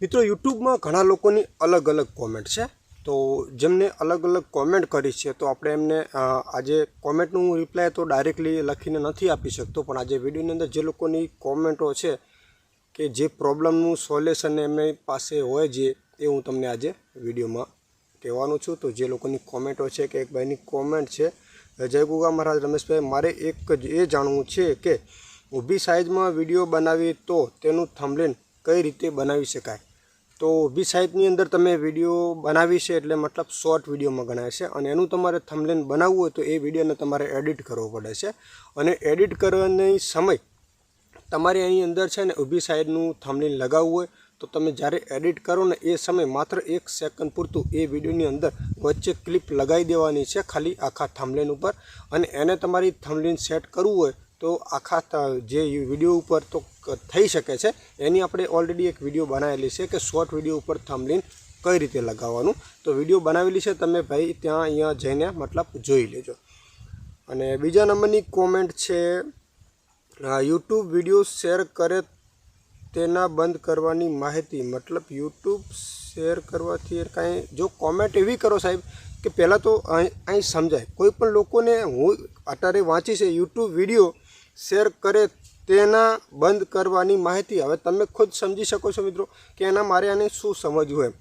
મિત્રો, યુટ્યુબમાં ઘણા લોકોની અલગ અલગ કોમેન્ટ છે. તો જેમને અલગ અલગ કોમેન્ટ કરી છે, તો આપણે એમને આજે કોમેન્ટનું રિપ્લાય તો ડાયરેક્ટલી લખીને નથી આપી શકતો, પણ આજે વિડીયોની અંદર જે લોકોની કોમેન્ટો છે કે જે પ્રોબ્લેમનું સોલ્યુશન એમની પાસે હોય જે, એ હું તમને આજે વિડીયોમાં કહેવાનું છું. તો જે લોકોની કોમેન્ટો છે કે એક ભાઈની કોમેન્ટ છે, જય ગુગા મહારાજ, રમેશભાઈ, મારે એક જ એ જાણવું છે કે ઊભી સાઇઝમાં વીડિયો બનાવીએ તો તેનું થંબલેન કઈ રીતે બનાવી શકાય? તો ઊભી સાઇઝની અંદર તમે વીડિયો બનાવી છે એટલે મતલબ શોર્ટ વિડીયોમાં ગણાય છે અને એનું તમારે થમલેન બનાવવું હોય તો એ વિડીયોને તમારે એડિટ કરવો પડે છે. અને એડિટ કરવાની સમય તમારે એની અંદર છે ને ઊભી સાઈડનું થમલેન લગાવવું હોય તો તમે જ્યારે એડિટ કરો ને એ સમય માત્ર એક સેકન્ડ પૂરતું એ વિડીયોની અંદર વચ્ચે ક્લિપ લગાવી દેવાની છે ખાલી આખા થમલેન ઉપર. અને એને તમારી થમલેન સેટ કરવું હોય તો આખા જે વીડિયો ઉપર તો થઈ શકે છે, એની આપણે ઓલરેડી એક વીડિયો બનાવેલી છે કે શોર્ટ વીડિયો ઉપર થંબલેન કઈ રીતે લગાવવાનું. તો વીડિયો બનાવેલી છે, તમે ભાઈ ત્યાં અહીંયા જઈને મતલબ જોઈ લેજો. અને બીજા નંબરની કોમેન્ટ છે યુટ્યુબ વીડિયો શેર કરે તેના બંધ કરવાની માહિતી. મતલબ યુટ્યુબ શેર કરવાથી કાંઈ, જો કોમેન્ટ એવી કરો સાહેબ કે પહેલાં તો અહીં સમજાય. કોઈ પણ લોકોને હું અત્યારે વાંચી છે યુટ્યુબ વીડિયો શેર કરે તેના બંધ કરવાની માહિતી. હવે તમે ખુદ સમજી શકો છો મિત્રો કે એના મારે આને શું સમજવું એમ.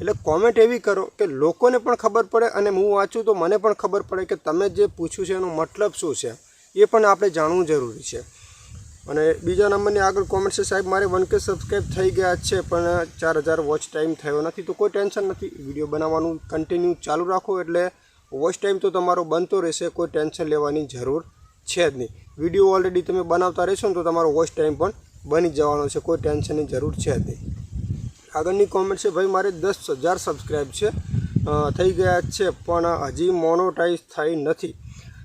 એટલે કોમેન્ટ એવી કરો કે લોકોને પણ ખબર પડે અને હું વાંચું તો મને પણ ખબર પડે કે તમે જે પૂછ્યું છે એનો મતલબ શું છે. એ પણ આપણે જાણવું જરૂરી છે. અને બીજા નંબરની આગળ કોમેન્ટ છે, સાહેબ, મારે વન કે સબસ્ક્રાઈબ થઈ ગયા છે, પણ ચાર હજાર વોચ ટાઈમ થયો નથી, તો કોઈ ટેન્શન નથી. વીડિયો બનાવવાનું કન્ટિન્યુ ચાલુ રાખો, એટલે વોચ ટાઈમ તો તમારો બનતો રહેશે, કોઈ ટેન્શન લેવાની જરૂર છે જ નહીં. વીડિયો ઓલરેડી તમે બનાવતા રહેશો તો તમારો વોઇસ ટાઈમ પણ બની જવાનો છે. કોઈ ટેન્શનની જરૂર છે નહીં. આગળની કોમેન્ટ છે, ભાઈ, મારે દસ હજાર સબસ્ક્રાઈબ છે. થઈ ગયા છે, પણ હજી મોનોટાઈઝ થઈ નથી.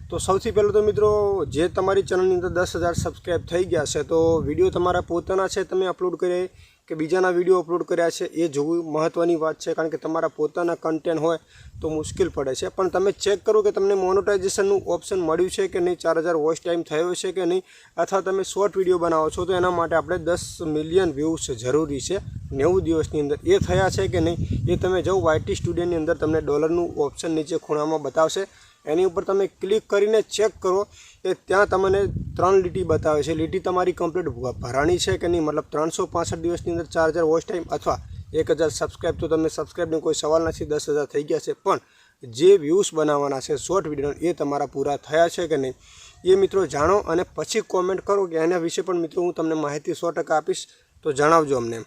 તો સૌથી પહેલાં તો મિત્રો, જે તમારી ચેનલની અંદર દસ હજાર સબસ્ક્રાઈબ થઈ ગયા છે, તો વીડિયો તમારા પોતાના છે, તમે અપલોડ કર્યા. કે બીજાના વીડિયો અપલોડ કર્યા છે, એ જોવું મહત્ત્વની વાત છે, કારણ કે તમારા પોતાના કન્ટેન્ટ હોય તો મુશ્કેલ પડે છે. પણ તમે ચેક કરો કે તમને મોનોટાઇઝેશનનું ઓપ્શન મળ્યું છે કે નહીં? ચાર હજાર વોચ ટાઈમ થયો છે કે નહીં? અથવા તમે શોર્ટ વીડિયો બનાવો છો, તો એના માટે આપણે દસ મિલિયન વ્યૂઝ જરૂરી છે. નેવું દિવસની અંદર એ થયા છે કે નહીં? એ તમે જાઓ વાયટી સ્ટુડિયોની અંદર તમને ડોલરનું ઓપ્શન નીચે ખૂણામાં બતાવશે. એની ઉપર તમે ક્લિક કરીને ચેક કરો એ ત્યાં તમને ત્રણ લીટી બતાવે છે. લીટી તમારી કમ્પ્લીટ ભરાણી છે કે નહીં? મતલબ ત્રણસો પાસઠ દિવસની અંદર ચાર હજાર વોચ ટાઈમ અથવા એક હજાર સબસ્ક્રાઈબ તો તમને સબસ્ક્રાઈબનો કોઈ સવાલ નથી, દસ હજાર થઈ ગયા છે. પણ જે વ્યૂઝ બનાવવાના છે શોર્ટ વીડિયો એ તમારા પૂરા થયા છે કે નહીં? એ મિત્રો જાણો અને પછી કોમેન્ટ કરો કે એના વિશે પણ મિત્રો હું તમને માહિતી સો આપીશ, તો જણાવજો અમને.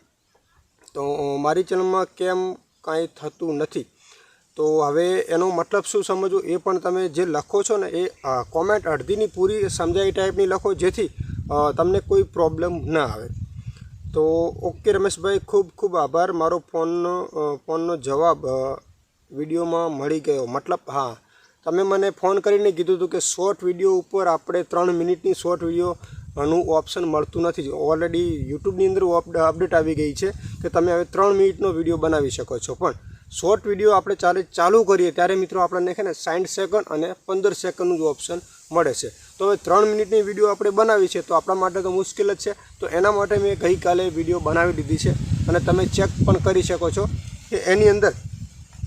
તો મારી ચેનલમાં કેમ કાંઈ થતું નથી? તો હવે એનો મતલબ શું સમજવું? એ પણ તમે જે લખો છો ને, એ કોમેન્ટ અડધીની પૂરી સમજાય ટાઈપની લખો જેથી તમને કોઈ પ્રોબ્લેમ ના આવે. તો ઓકે રમેશભાઈ, ખૂબ ખૂબ આભાર. મારો ફોનનો ફોનનો જવાબ વિડીયોમાં મળી ગયો. મતલબ, હા. તમે મને ફોન કરીને કીધું હતું કે શોર્ટ વીડિયો ઉપર આપણે ત્રણ મિનિટની શોર્ટ વિડીયોનું ઓપ્શન મળતું નથી. ઓલરેડી યુટ્યુબની અંદર અપડેટ આવી ગઈ છે કે તમે હવે ત્રણ મિનિટનો વીડિયો બનાવી શકો છો. પણ શોર્ટ વીડિયો આપણે ચાલે ચાલુ કરીએ ત્યારે મિત્રો આપણને છે ને સાઠ સેકન્ડ અને પંદર સેકન્ડનું જ ઓપ્શન મળે છે. તો હવે ત્રણ મિનિટની વીડિયો આપણે બનાવી છે તો આપણા માટે તો મુશ્કેલ જ છે. તો એના માટે મેં ગઈકાલે વીડિયો બનાવી દીધી છે અને તમે ચેક પણ કરી શકો છો કે એની અંદર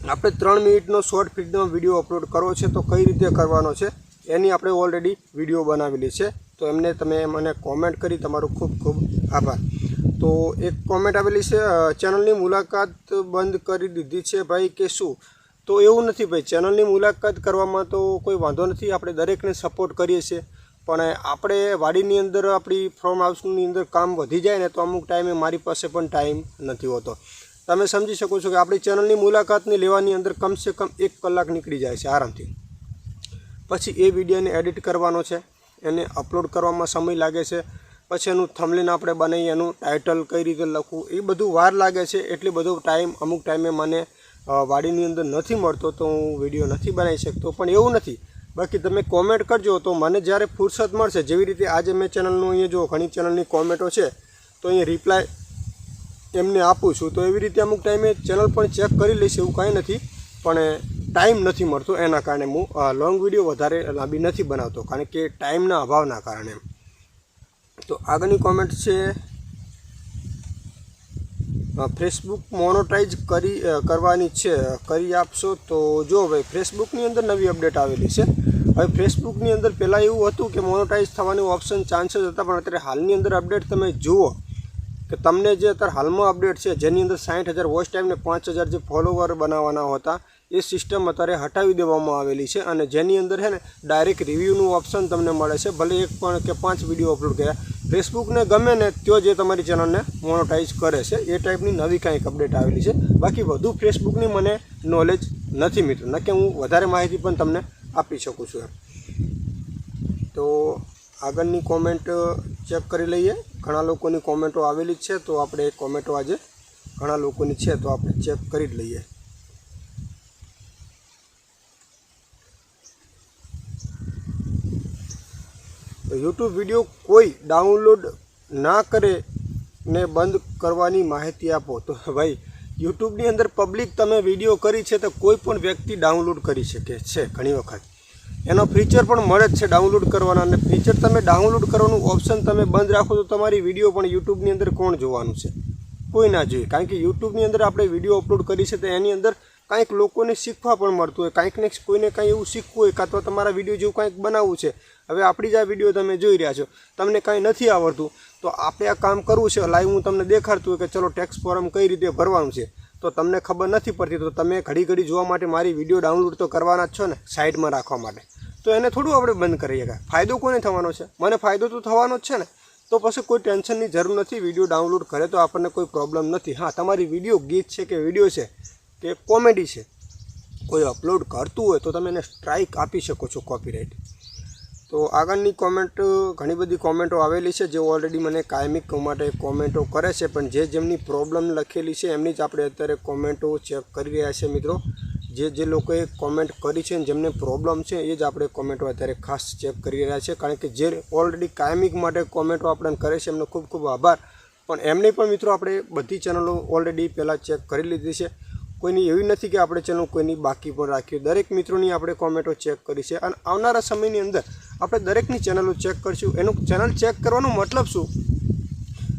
આપણે ત્રણ મિનિટનો શોર્ટ ફિલ્મનો વીડિયો અપલોડ કરવો છે તો કઈ રીતે કરવાનો છે એની આપણે ઓલરેડી વીડિયો બનાવેલી છે. તો એમને તમે મને કોમેન્ટ કરી તમારો ખૂબ ખૂબ આભાર. તો એક કોમેન્ટ આવેલી છે ચેનલની મુલાકાત બંધ કરી દીધી છે ભાઈ કે શું? તો એવું નથી ભાઈ ચેનલની મુલાકાત કરવામાં તો કોઈ વાંધો નથી, આપણે દરેકને સપોર્ટ કરીએ છીએ. પણ આપણે વાડીની અંદર, આપણી ફાર્મ હાઉસની અંદર કામ વધી જાય ને તો અમુક ટાઈમે મારી પાસે પણ ટાઈમ નથી હોતો. તમે સમજી શકો છો કે આપણી ચેનલની મુલાકાતની લેવાની અંદર કમસે કમ એક કલાક નીકળી જાય છે આરામથી. પછી એ વિડીયોને એડિટ કરવાનો છે, એને અપલોડ કરવામાં સમય લાગે છે. પછી એનું થમલીન આપણે બનાવીએ, એનું ટાઇટલ કઈ રીતે લખવું, એ બધું વાર લાગે છે. એટલે બધો ટાઈમ અમુક ટાઈમે મને વાડીની અંદર નથી મળતો તો હું વીડિયો નથી બનાવી શકતો. પણ એવું નથી. બાકી તમે કોમેન્ટ કરજો તો મને જ્યારે ફુરસત મળશે, જેવી રીતે આજે મેં ચેનલનું અહીંયા જો ઘણી ચેનલની કોમેન્ટો છે, તો અહીંયા રિપ્લાય એમને આપું છું. તો એવી રીતે અમુક ટાઈમે ચેનલ પણ ચેક કરી લઈશ, એવું કાંઈ નથી. પણ ટાઈમ નથી મળતો, એના કારણે હું લોંગ વીડિયો વધારે લાંબી નથી બનાવતો, કારણ કે ટાઈમના અભાવના કારણે તો આગળની કોમેન્ટ છે ફેસબુક મોનોટાઈઝ કરી કરવાની છે, કરી આપશો તો જો ભાઈ ફેસબુકની અંદર નવી અપડેટ આવેલી છે. હવે ફેસબુકની અંદર પહેલાં એવું હતું કે મોનોટાઈઝ થવાનું ઓપ્શન ચાન્સીસ હતા, પણ અત્યારે હાલની અંદર અપડેટ તમે જુઓ કે તમને જે અત્યારે હાલમાં અપડેટ છે, જેની અંદર સાઠ હજાર વોચ ટાઈમને પાંચ હજાર જે ફોલોવર બનાવવાના હતા એ સિસ્ટમ અત્યારે હટાવી દેવામાં આવેલી છે અને જેની અંદર છે ને ડાયરેક્ટ રિવ્યૂનું ઓપ્શન તમને મળે છે. ભલે એક પણ કે પાંચ વીડિયો અપલોડ કર્યા. ફેસબુકને ગમે ને ત્યો જે તમારી ચેનલને મોનોટાઈઝ કરે છે, એ ટાઈપની નવી કાંઈક અપડેટ આવેલી છે. બાકી વધુ ફેસબુકની મને નોલેજ નથી મિત્રો. ન કે હું વધારે માહિતી પણ તમને આપી શકું છું એમ. તો આગળની કોમેન્ટ ચેક કરી લઈએ. ઘણા લોકોની કોમેન્ટો આવેલી છે, તો આપણે કોમેન્ટો આજે ઘણા લોકોની છે, તો આપણે ચેક કરી જ લઈએ. યુટ્યુબ વીડિયો કોઈ ડાઉનલોડ ના કરે ને બંધ કરવાની માહિતી આપો. તો ભાઈ યુટ્યુબની અંદર પબ્લિક તમે વીડિયો કરી છે તો કોઈ પણ વ્યક્તિ ડાઉનલોડ કરી શકે છે ઘણી વખત. એનો ફીચર પણ મળે જ છે ડાઉનલોડ કરવાના અને ફીચર તમે ડાઉનલોડ કરવાનું ઓપ્શન તમે બંધ રાખો તો તમારી વીડિયો પણ યુટ્યુબની અંદર કોણ જોવાનું છે? કોઈ ના જોઈએ. કારણ કે યુટ્યુબની અંદર આપણે વીડિયો અપલોડ કરી છે તો એની અંદર કાંઈક લોકોને શીખવા પણ મળતું હોય. કાંઈક ને કોઈને કાંઈ એવું શીખવું હોય કાં તો તમારા વીડિયો જેવું કાંઈક બનાવવું છે. હવે આપણી જ આ વીડિયો તમે જોઈ રહ્યા છો. તમને કાંઈ નથી આવડતું, તો આપણે આ કામ કરવું છે. લાઈવ હું તમને દેખાડતું કે ચલો ટેક્સ ફોર્મ કઈ રીતે ભરવાનું છે. તો તમને ખબર નથી પડતી, તો તમે ઘડી ઘડી જોવા માટે મારી વીડિયો ડાઉનલોડ તો કરવાના જ છો ને સાઈડમાં રાખવા માટે. તો એને થોડું આપણે બંધ કરીએ કે ફાયદો કોને થવાનો છે? મને ફાયદો તો થવાનો જ છે ને. તો પછી કોઈ ટેન્શનની જરૂર નથી વીડિયો ડાઉનલોડ કરે તો આપણને કોઈ પ્રોબ્લેમ નથી. હા, તમારી વીડિયો ગીત છે કે વીડિયો છે કે કોમેડી છે, કોઈ અપલોડ કરતું હોય તો તમે એને સ્ટ્રાઇક આપી શકો છો કોપીરાઇટ તો આગળની કોમેન્ટ ઘણી બધી કોમેન્ટો આવેલી છે જે ઓલરેડી મને કાયમિક માટે કોમેન્ટો કરે છે, પણ જે જેમની પ્રોબ્લેમ લખેલી છે, એમની જ આપણે અત્યારે કોમેન્ટો ચેક કરી રહ્યા છે, મિત્રો. જે જે લોકોએ કોમેન્ટ કરી છે જેમને પ્રોબ્લેમ છે, એ જ આપણે કોમેન્ટો અત્યારે ખાસ ચેક કરી રહ્યા છે, કારણ કે જે ઓલરેડી કાયમિક માટે કોમેન્ટો આપણને કરે છે, એમનો ખૂબ ખૂબ આભાર. પણ એમની પણ મિત્રો આપણે બધી ચેનલો ઓલરેડી પહેલાં ચેક કરી લીધી છે. કોઈની એવી નથી કે આપણે ચેનલ કોઈની બાકી પણ રાખ્યું. દરેક મિત્રોની આપણે કોમેન્ટો ચેક કરી છે. અને આવનારા સમયની અંદર આપણે દરેકની ચેનલો ચેક કરીશું. એનું ચેનલ ચેક કરવાનો મતલબ શું?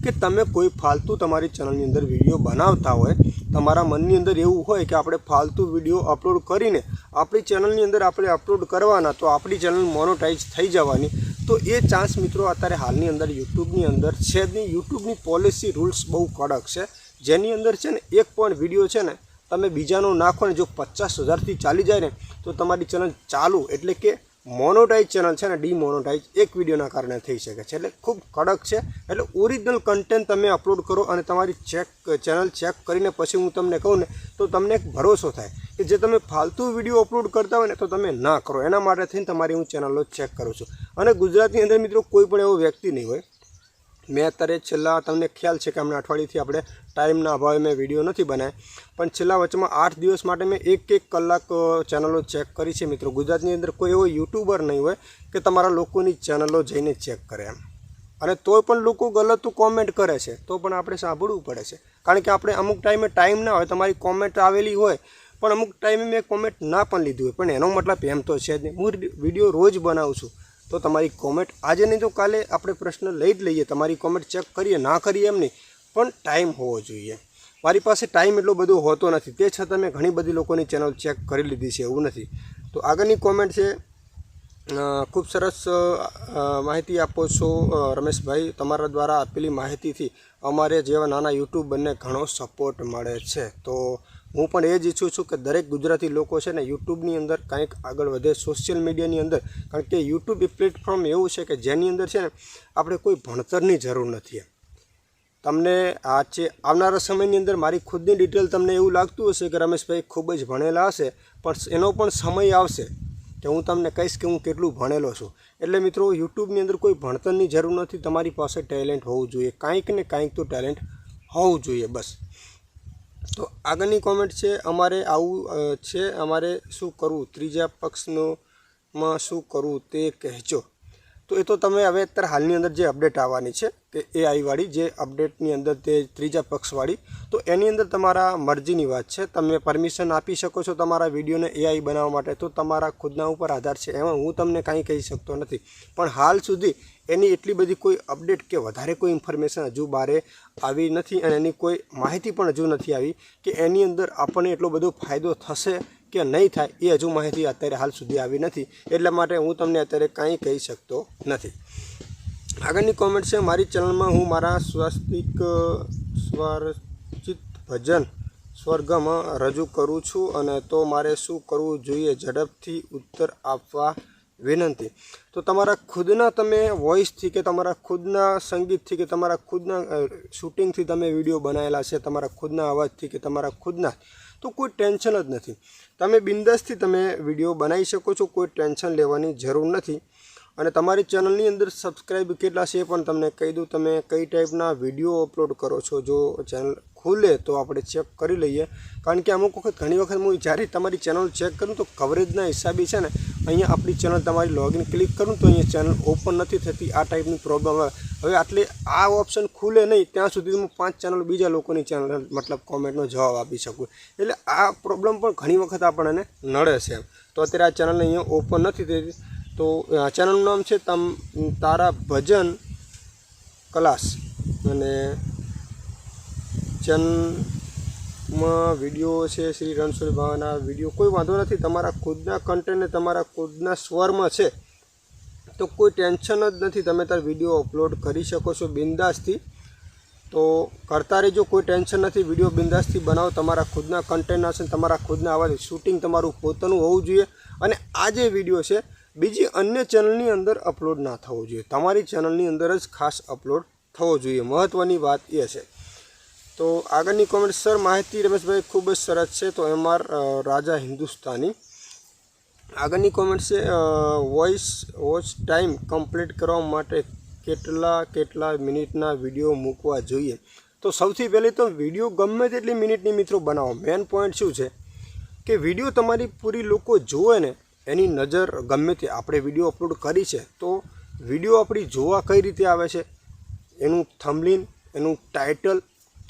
કે તમે કોઈ ફાલતુ તમારી ચેનલની અંદર વીડિયો બનાવતા હોય, તમારા મનની અંદર એવું હોય કે આપણે ફાલતુ વીડિયો અપલોડ કરીને આપણી ચેનલની અંદર આપણે અપલોડ કરવાના, તો આપણી ચેનલ મોનોટાઈઝ થઈ જવાની. તો એ ચાન્સ મિત્રો અત્યારે હાલની અંદર યુટ્યુબની અંદર છે જ નહીં. યુટ્યુબની પોલિસી રૂલ્સ બહુ કડક છે. જેની અંદર છે ને એક પણ વીડિયો છે ને તમે બીજાનો નાખો ને જો પચાસ હજારથી ચાલી જાય ને, તો તમારી ચેનલ ચાલુ. એટલે કે મોનોટાઈઝ ચેનલ છે ને ડીમોનોટાઈઝ એક વિડીયોના કારણે થઈ શકે છે. એટલે ખૂબ કડક છે. એટલે ઓરિજિનલ કન્ટેન્ટ તમે અપલોડ કરો અને તમારી ચેક ચેનલ ચેક કરીને પછી હું તમને કહું ને, તો તમને એક ભરોસો થાય કે જે તમે ફાલતુ વીડિયો અપલોડ કરતા હોય ને, તો તમે ના કરો. એના માટે થઈને તમારી હું ચેનલો ચેક કરું છું. અને ગુજરાતની અંદર મિત્રો કોઈ પણ એવો વ્યક્તિ નહીં હોય મેં અત્યારે છેલ્લા તમને ખ્યાલ છે કે હમણાં અઠવાડિયેથી આપણે ટાઈમના અભાવે મેં વીડિયો નથી બનાવ્યા. પણ છેલ્લા વચમાં આઠ દિવસ માટે મેં એક એક કલાક ચેનલો ચેક કરી છે મિત્રો. ગુજરાતની અંદર કોઈ એવો યુટ્યુબર નહીં હોય કે તમારા લોકોની ચેનલો જઈને ચેક કરે એમ. અને તોય પણ લોકો ગલત કોમેન્ટ કરે છે. તો પણ આપણે સાંભળવું પડે છે. કારણ કે આપણે અમુક ટાઈમે ટાઈમ ના હોય, તમારી કોમેન્ટ આવેલી હોય, પણ અમુક ટાઈમે મેં કોમેન્ટ ના પણ લીધી હોય. પણ એનો મતલબ એમ તો છે જ નહીં. હું વીડિયો રોજ બનાવું છું. તો તમારી કોમેન્ટ આજે નહીં તો કાલે આપણે પ્રશ્ન લઈ જ લઈએ. તમારી કોમેન્ટ ચેક કરીએ, ના કરીએ એમ નહીં. પણ ટાઈમ હોવો જોઈએ. મારી પાસે ટાઈમ એટલો બધો હોતો નથી. તે છતાં મેં ઘણી બધી લોકોની ચેનલ ચેક કરી લીધી છે, એવું નથી. તો આગળની કોમેન્ટ છે ખૂબ સરસ માહિતી આપો છો રમેશભાઈ. તમારા દ્વારા આપેલી માહિતીથી અમારે જેવા નાના યુટ્યુબરને ઘણો સપોર્ટ મળે છે. તો હું પણ એ જ ઈચ્છું છું કે દરેક ગુજરાતી લોકો છે ને યુટ્યુબની અંદર કંઈક આગળ વધે, સોશિયલ મીડિયાની અંદર. કારણ કે યુટ્યુબ એ પ્લેટફોર્મ એવું છે કે જેની અંદર છે ને આપણે કોઈ ભણતરની જરૂર નથી તમને આ છે આવનારા સમયની અંદર મારી ખુદની ડિટેલ તમને એવું લાગતું હશે કે રમેશભાઈ ખૂબ જ ભણેલા હશે, પણ એનો પણ સમય આવશે કે હું તમને કહીશ કે હું કેટલું ભણેલો છું. એટલે મિત્રો, યુટ્યુબની અંદર કોઈ ભણતરની જરૂર નથી. તમારી પાસે ટેલેન્ટ હોવું જોઈએ. કાંઈક ને કાંઈક તો ટેલેન્ટ હોવું જોઈએ બસ. તો આગળની કોમેન્ટ છે, અમારે આવું છે, અમારે શું કરવું? ત્રીજા પક્ષનો માં શું કરવું તે કહેજો. તો એ તો તમે હવે અત્યારે હાલની અંદર જે અપડેટ આવવાની છે કે એઆઈવાળી જે અપડેટની અંદર તે ત્રીજા પક્ષવાળી તો એની અંદર તમારા મરજીની વાત છે. તમે પરમિશન આપી શકો છો તમારા વિડીયોને એઆઈ બનાવવા માટે. તો તમારા ખુદના ઉપર આધાર છે. એમાં હું તમને કાંઈ કહી શકતો નથી. પણ હાલ સુધી એની એટલી બધી કોઈ અપડેટ કે વધારે કોઈ ઇન્ફોર્મેશન હજુ બારે આવી નથી અને એની કોઈ માહિતી પણ હજુ નથી આવી કે એની અંદર આપણને એટલો બધો ફાયદો થશે કે નહીં થાય એ હજુ માહિતી અત્યારે હાલ સુધી આવી નથી. એટલા માટે હું તમને અત્યારે કાંઈ કહી શકતો નથી. આગળની કોમેન્ટ છે, મારી ચેનલમાં હું મારા સ્વાસ્તિક સ્વરચિત ભજન સ્વર્ગમાં રજૂ કરું છું અને તો મારે શું કરવું જોઈએ ઝડપથી ઉત્તર આપવા વિનંતી. તો તમારા ખુદના તમે વોઇસથી કે તમારા ખુદના સંગીતથી કે તમારા ખુદના શૂટિંગથી તમે વીડિયો બનાવેલા છે, તમારા ખુદના અવાજથી કે તમારા ખુદના તો કોઈ ટેન્શન જ નથી. તમે બિંદાસથી તમે વીડિયો બનાવી શકો છો, કોઈ ટેન્શન લેવાની જરૂર નથી. અને તમારી ચેનલની અંદર સબસ્ક્રાઈબ કેટલા છે પણ તમને કહી દઉં. તમે કઈ ટાઈપના વીડિયો અપલોડ કરો છો, જો ચેનલ ખુલે તો આપણે ચેક કરી લઈએ. કારણ કે અમુક વખત ઘણી વખત હું જ્યારે તમારી ચેનલ ચેક કરું તો કવરેજના હિસાબે છે ને અહીંયા આપણી ચેનલ તમારી લોગિન ક્લિક કરું તો અહીંયા ચેનલ ઓપન નથી થતી, આ ટાઈપની પ્રોબ્લેમ હવે આટલે આ ઓપ્શન ખુલે નહીં, ત્યાં સુધી હું પાંચ ચેનલ બીજા લોકોની ચેનલ મતલબ કોમેન્ટનો જવાબ આપી શકું. એટલે આ પ્રોબ્લેમ પણ ઘણી વખત આપણને નડે છે તો અત્યારે આ ચેનલ અહીંયા ઓપન નથી થતી. તો આ ચેનલનું નામ છે તમ, તારા ભજન ક્લાસ. અને ચેનલમાં વીડિયો છે શ્રી રણછોડ બાવાના વીડિયો. કોઈ વાંધો નથી, તમારા ખુદના કન્ટેન્ટને તમારા ખુદના સ્વરમાં છે, તો કોઈ ટેન્શન જ નથી, તમે તાર વીડિયો અપલોડ કરી શકો છો બિંદાસથી. તો કરતા રહેજો, કોઈ ટેન્શન નથી, વીડિયો બિંદાસથી બનાવો, તમારા ખુદના કન્ટેન્ટ હશે તમારા ખુદના અવાજ શૂટિંગ તમારું પોતાનું હોવું જોઈએ. અને આ જે વીડિયો છે, બીજી અન્ય ચેનલની અંદર અપલોડ ના થવો જોઈએ. તમારી ચેનલની અંદર જ ખાસ અપલોડ થવો જોઈએ. મહત્ત્વની વાત એ છે. તો આગળની કોમેન્ટ સર માહિતી રમેશભાઈ ખૂબ જ સરસ છે. તો એમાર રાજા હિન્દુસ્તાની. આગળની કોમેન્ટ છે વોઇસ વોચ ટાઈમ કમ્પ્લીટ કરવા માટે કેટલા કેટલા મિનિટના વીડિયો મૂકવા જોઈએ? તો સૌથી પહેલી તો વીડિયો ગમે તેટલી મિનિટની મિત્રો બનાવો. મેન પોઈન્ટ શું છે? કે વીડિયો તમારી પૂરી લોકો જુએ ને, એની નજર ગમે તે આપણે વીડિયો અપલોડ કરી છે, તો વીડિયો આપણી જોવા કઈ રીતે આવે છે? એનું થમલીન એનું ટાઇટલ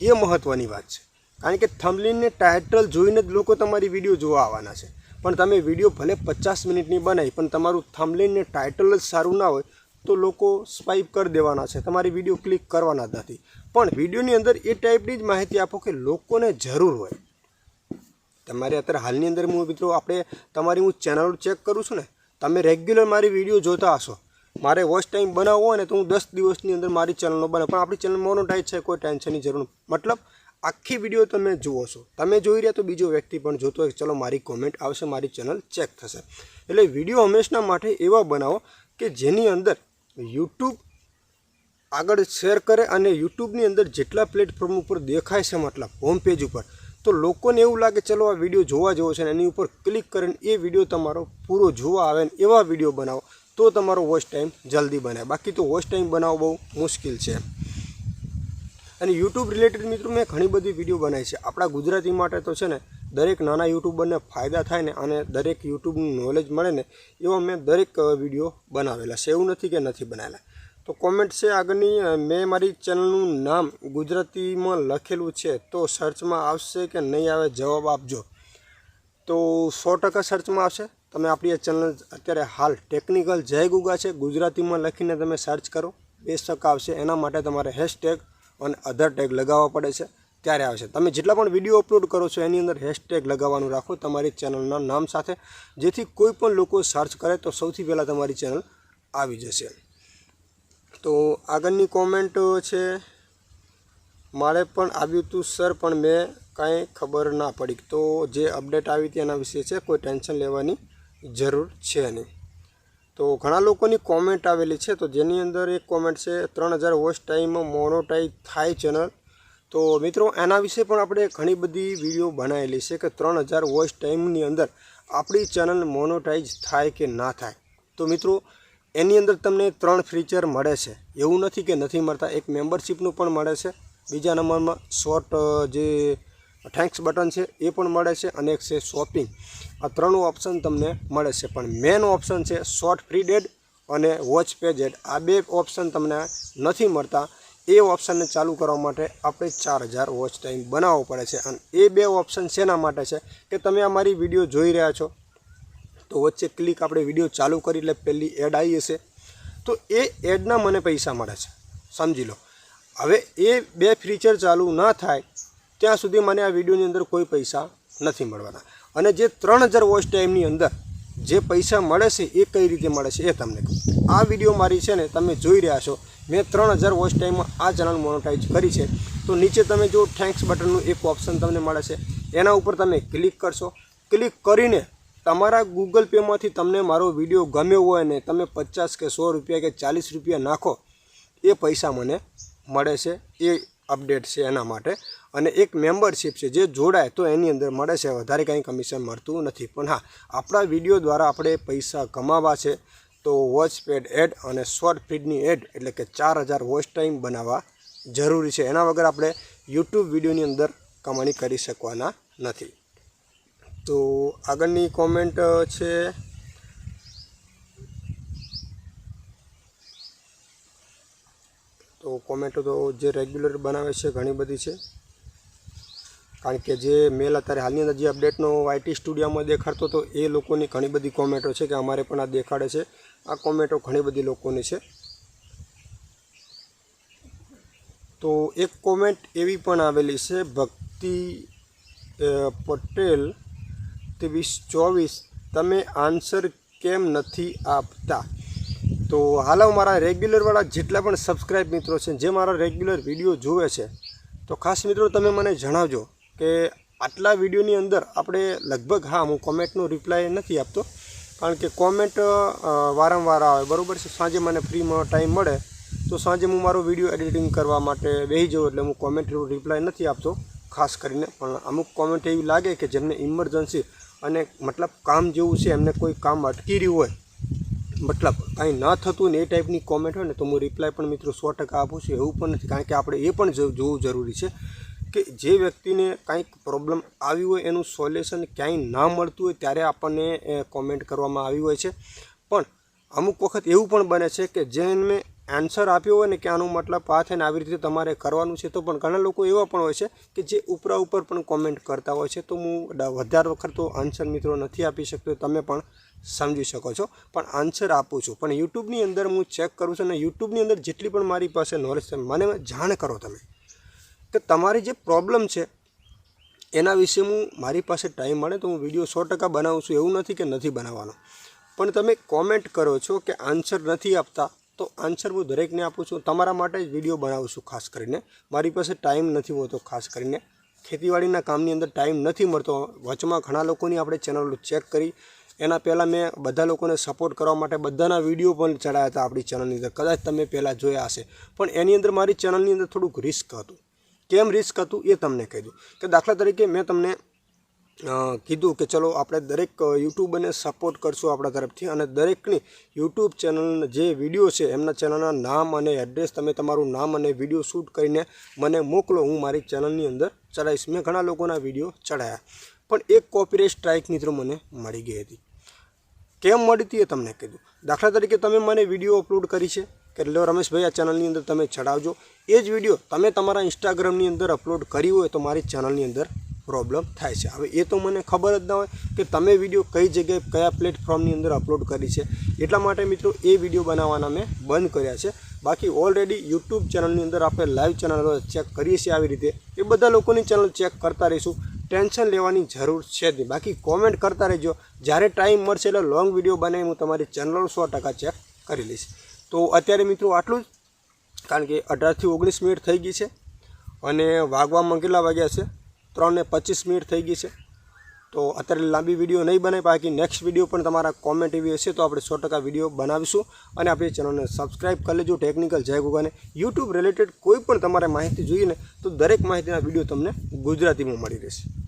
એ મહત્ત્વની વાત છે. કારણ કે થમલીનને ટાઇટલ જોઈને જ લોકો તમારી વીડિયો જોવા આવવાના છે. પણ તમે વીડિયો ભલે પચાસ મિનિટની બનાવી, પણ તમારું થમલીનને ટાઇટલ જ સારું ના હોય, તો લોકો સ્વાઈપ કરી દેવાના છે. તમારી વીડિયો ક્લિક કરવાના જ નથી. પણ વિડીયોની અંદર એ ટાઈપની જ માહિતી આપો કે લોકોને જરૂર હોય. તમારે અત્યારે હાલની અંદર હું મિત્રો, આપણે તમારી હું ચેનલ ચેક કરું છું ને, તમે રેગ્યુલર મારી વીડિયો જોતા હશો મારે વોચ ટાઈમ બનાવવો હોય ને તો હું દસ દિવસની અંદર મારી ચેનલનો બનાવું. પણ આપણી ચેનલ મોનોટાઈઝ છે, કોઈ ટેન્શનની જરૂર મતલબ, આખી વીડિયો તમે જુઓ છો. તમે જોઈ રહ્યા તો બીજો વ્યક્તિ પણ જોતો હોય ચલો, મારી કોમેન્ટ આવશે, મારી ચેનલ ચેક થશે. એટલે વીડિયો હંમેશના માટે એવા બનાવો કે જેની અંદર યુટ્યુબ આગળ શેર કરે અને યુટ્યુબની અંદર જેટલા પ્લેટફોર્મ ઉપર દેખાય છે, મતલબ હોમ પેજ ઉપર, તો લોકોને એવું લાગે, ચલો, આ વીડિયો જોવા જેવો છે. એની ઉપર ક્લિક કરીને એ વીડિયો તમારો પૂરો જોવા આવે ને એવા વીડિયો બનાવો. તો તમારો વોચ ટાઈમ જલ્દી બને. બાકી તો વોચ ટાઈમ બનાવવો બહુ મુશ્કેલ છે. અને યુટ્યુબ રિલેટેડ મિત્રો મેં ઘણી બધી વીડિયો બનાવી છે. આપણા ગુજરાતી માટે તો છે ને, દરેક નાના યુટ્યુબરને ફાયદા થાય ને અને દરેક યુટ્યુબનું નોલેજ મળે ને, એવા મેં દરેક વીડિયો બનાવેલા છે. એવું નથી કે નથી બનાવેલા. તો કોમેન્ટ છે આગળની મેં મારી ચેનલનું નામ ગુજરાતીમાં લખેલું છે. તો સર્ચમાં આવશે કે નહીં આવે જવાબ આપજો. તો સો ટકા સર્ચમાં આવશે. તમે આપણી આ ચેનલ અત્યારે હાલ ટેકનિકલ જય ગુગા છે. ગુજરાતીમાં લખીને તમે સર્ચ કરો. બે ટકા આવશે. એના માટે તમારે હેશટેગ અને અધર ટેગ લગાવવા પડે છે. ત્યારે આવશે. તમે જેટલા પણ વીડિયો અપલોડ કરો છો, એની અંદર હેશટેગ લગાવવાનું રાખો તમારી ચેનલના નામ સાથે. જેથી કોઈ પણ લોકો સર્ચ કરે તો સૌથી પહેલાં તમારી ચેનલ આવી જશે. તો આગળની કોમેન્ટ છે, મારે પણ આવ્યું હતું સર પણ મેં કાંઈ ખબર ના પડી. તો જે અપડેટ આવી હતી એના વિશે છે, કોઈ ટેન્શન લેવાની જરૂર છે નહીં. તો ઘણા લોકોની કોમેન્ટ આવેલી છે, તો જેની અંદર એક કોમેન્ટ છે, ત્રણ હજાર વોચ ટાઈમમાં મોનોટાઈઝ થાય ચેનલ તો મિત્રો એના વિશે પણ આપણે ઘણી બધી વીડિયો બનાવેલી છે કે ત્રણ હજાર વોચ ટાઈમની અંદર આપણી ચેનલ મોનોટાઈઝ થાય કે ના થાય. તો મિત્રો, એની અંદર તમને ત્રણ ફીચર મળે છે. એવું નથી કે નથી મળતા, એક મેમ્બરશિપનું પણ મળે છે. બીજા નંબરમાં શોર્ટ જે થેન્ક્સ બટન છે, એ પણ મળે છે અને એક છે શોપિંગ આ ત્રણ ઓપ્શન તમને મળે છે. પણ મેન ઓપ્શન છે શોર્ટ ફ્રી ડેડ અને વોચ પેજ એડ આ બે ઓપ્શન તમને નથી મળતા. એ ઓપ્શનને ચાલુ કરવા માટે આપણે ચાર હજાર વોચ ટાઈમ બનાવવો પડે છે. અને એ બે ઓપ્શન શેના માટે છે? કે તમે અમારી વીડિયો જોઈ રહ્યા છો, તો વચ્ચે ક્લિક આપણે વીડિયો ચાલુ કરી, એટલે પહેલી એડ આવી હશે. તો એ એડના મને પૈસા મળે છે. સમજી લો. હવે એ બે ફીચર ચાલુ ના થાય ત્યાં સુધી મને આ વિડીયોની અંદર કોઈ પૈસા નથી મળવાના. અને જે ત્રણ હજાર વોચ ટાઈમની અંદર જે પૈસા મળે છે, એ કઈ રીતે મળે છે એ તમને કહું. આ વીડિયો મારી છે ને, તમે જોઈ રહ્યા છો. મેં ત્રણ હજાર વોચ ટાઈમમાં આ ચેનલ મોનોટાઈઝ કરી છે. તો નીચે તમે જો થેન્ક્સ બટનનું એક ઓપ્શન તમને મળે છે. એના ઉપર તમે ક્લિક કરશો. ક્લિક કરીને તમારા ગૂગલ પેમાંથી તમને મારો વીડિયો ગમ્યો હોય ને, તમે પચાસ કે સો રૂપિયા કે ચાલીસ રૂપિયા નાખો, એ પૈસા મને મળે છે. એ અપડેટ છે એના માટે. અને એક મેમ્બરશિપ છે જે જોડાય તો એની અંદર મળે છે. વધારે કંઈ કમિશન મળતું નથી. પણ હા, આપણા વીડિયો દ્વારા આપણે પૈસા કમાવા છે. તો વોચ પેડ એડ અને શોર્ટ ફીડની એડ એટલે કે ચાર હજાર વોચ ટાઈમ બનાવવા જરૂરી છે. એના વગર આપણે યુટ્યુબ વિડીયોની અંદર કમાણી કરી શકવાના નથી. તો આગળની કોમેન્ટ છે. તો કોમેન્ટો તો જે રેગ્યુલર બનાવે છે, ઘણી બધી છે. કારણ કે જે મેલ અત્યારે હાલની અંદર જે અપડેટનો વાયટી સ્ટુડિયોમાં દેખાડતો હતો, એ લોકોની ઘણી બધી કોમેન્ટો છે કે અમારે પણ આ દેખાડે છે. આ કોમેન્ટો ઘણી બધી લોકોની છે. તો એક કોમેન્ટ એવી પણ આવેલી છે, ભક્તિ પટેલ ત્રીસ ચોવીસ, તમે આન્સર કેમ નથી આપતા? તો હાલ મારા રેગ્યુલરવાળા જેટલા પણ સબસ્ક્રાઈબ મિત્રો છે, જે મારા રેગ્યુલર વીડિયો જુએ છે, તો ખાસ મિત્રો તમે મને જણાવજો કે આટલા વિડીયોની અંદર આપણે લગભગ, હા, હું કોમેન્ટનો રિપ્લાય નથી આપતો, કારણ કે કોમેન્ટ વારંવાર આવે, બરાબર છે? સાંજે મને ફ્રીમાં ટાઈમ મળે, તો સાંજે હું મારો વીડિયો એડિટિંગ કરવા માટે બેસી જાઉં એટલે હું કોમેન્ટ રિપ્લાય નથી આપતો, ખાસ કરીને. પણ અમુક કોમેન્ટ એવી લાગે કે જેમને ઇમરજન્સી અને મતલબ કામ જેવું છે, એમને કોઈ કામ અટકી રહ્યું હોય, મતલબ કાંઈ ન થતું ને એ ટાઈપની કોમેન્ટ હોય ને, તો હું રિપ્લાય પણ મિત્રો સો ટકા આપું છું, એવું પણ નથી, કારણ કે આપણે એ પણ જોવું જરૂરી છે. કે જે વ્યક્તિને કાંઈક પ્રોબ્લેમ આવી હોય એનું સોલ્યુશન ક્યાંય ના મળતું હોય ત્યારે આપણને કોમેન્ટ કરવામાં આવી હોય છે. પણ અમુક વખત એવું પણ બને છે કે જેને આન્સર આપ્યો હોય ને કે આનો મતલબ આ થઈને આવી રીતે તમારે કરવાનું છે, તો પણ ઘણા લોકો એવા પણ હોય છે કે જે ઉપરા ઉપર પણ કોમેન્ટ કરતા હોય છે. તો હું વધારે વખત તો આન્સર મિત્રો નથી આપી શકતો, તમે પણ સમજી શકો છો. પણ આન્સર આપું છું. પણ યુટ્યુબની અંદર હું ચેક કરું છું અને યુટ્યુબની અંદર જેટલી પણ મારી પાસે નોલેજ છે, મને જાણ કરો તમે. કે તમારી જે પ્રોબ્લેમ છે, એના વિશે હું મારી પાસે ટાઈમ મળે તો હું વીડિયો સો ટકા બનાવું છું, એવું નથી કે નથી બનાવવાનો. પણ તમે કોમેન્ટ કરો છો કે આન્સર નથી આપતા, તો આન્સર હું દરેકને આપું છું. તમારા માટે જ વીડિયો બનાવું છું ખાસ કરીને. મારી પાસે ટાઈમ નથી હોતો ખાસ કરીને. ખેતીવાડીના કામની અંદર ટાઈમ નથી મળતો. વચમાં ઘણા લોકોની આપણે ચેનલો ચેક કરી. એના પહેલાં મેં બધા લોકોને સપોર્ટ કરવા માટે બધાના વીડિયો પણ ચડાવ્યા હતા આપણી ચેનલની અંદર. કદાચ તમે પહેલાં જોયા હશે. પણ એની અંદર મારી ચેનલની અંદર થોડુંક રિસ્ક હતું. કેમ રિસ્ક હતું એ તમને કહી દઉં. કે દાખલા તરીકે મેં તમને કીધું કે ચલો આપણે દરેક યુટ્યુબને સપોર્ટ કરશું આપણા તરફથી અને દરેકની યુટ્યુબ ચેનલ જે વીડિયો છે એમના ચેનલના નામ અને એડ્રેસ તમે તમારું નામ અને વીડિયો શૂટ કરીને મને મોકલો, હું મારી ચેનલની અંદર ચડાવીશ મેં ઘણા લોકોના વીડિયો ચડાયા. પણ એક કોપીરાઇટ સ્ટ્રાઇક મિત્રો મને મળી ગઈ હતી. કેમ મળી હતી એ તમને કીધું દાખલા તરીકે તમે મને વીડિયો અપલોડ કરી છે કે લો. રમેશભાઈ, આ ચેનલની અંદર તમે ચડાવજો. એ જ વીડિયો તમે તમારા ઇન્સ્ટાગ્રામની અંદર અપલોડ કરી હોય તો મારી ચેનલની અંદર પ્રોબ્લેમ થાય છે. હવે એ તો મને ખબર જ ના હોય કે તમે વીડિયો કઈ જગ્યાએ, કયા પ્લેટફોર્મની અંદર અપલોડ કરી છે. એટલા માટે મિત્રો, એ વીડિયો બનાવવાના મેં બંધ કર્યા છે. બાકી ઓલરેડી યુટ્યુબ ચેનલની અંદર આપણે લાઈવ ચેનલો ચેક કરીએ છીએ આવી રીતે. એ બધા લોકોની ચેનલ ચેક કરતા રહીશું. ટેન્શન લેવાની જરૂર છે નહીં. બાકી કોમેન્ટ કરતા રહેજો. જ્યારે ટાઈમ મળશે એટલે લોંગ વીડિયો બનાવી હું તમારી ચેનલો સો ટકા ચેક કરી લઈશ. તો અત્યારે મિત્રો આટલું જ. કારણ કે અઢારથી ઓગણીસ મિનિટ થઈ ગઈ છે અને વાગવામાં કેટલા વાગ્યા છે. ત્રણ ને પચીસ મિનિટ થઈ ગઈ છે. તો અત્યારે લાંબી વીડિયો નહીં બનાવી બાકી નેક્સ્ટ વીડિયો પણ તમારા કોમેન્ટ એવી હશે તો આપણે સો ટકા વીડિયો બનાવીશું. અને આપણી ચેનલને સબસ્ક્રાઇબ કરી લેજો ટેકનિકલ જય ગુગાને. યુટ્યુબ રિલેટેડ કોઈ પણ તમારે માહિતી જોઈએ ને, તો દરેક માહિતીના વીડિયો તમને ગુજરાતીમાં મળી રહેશે.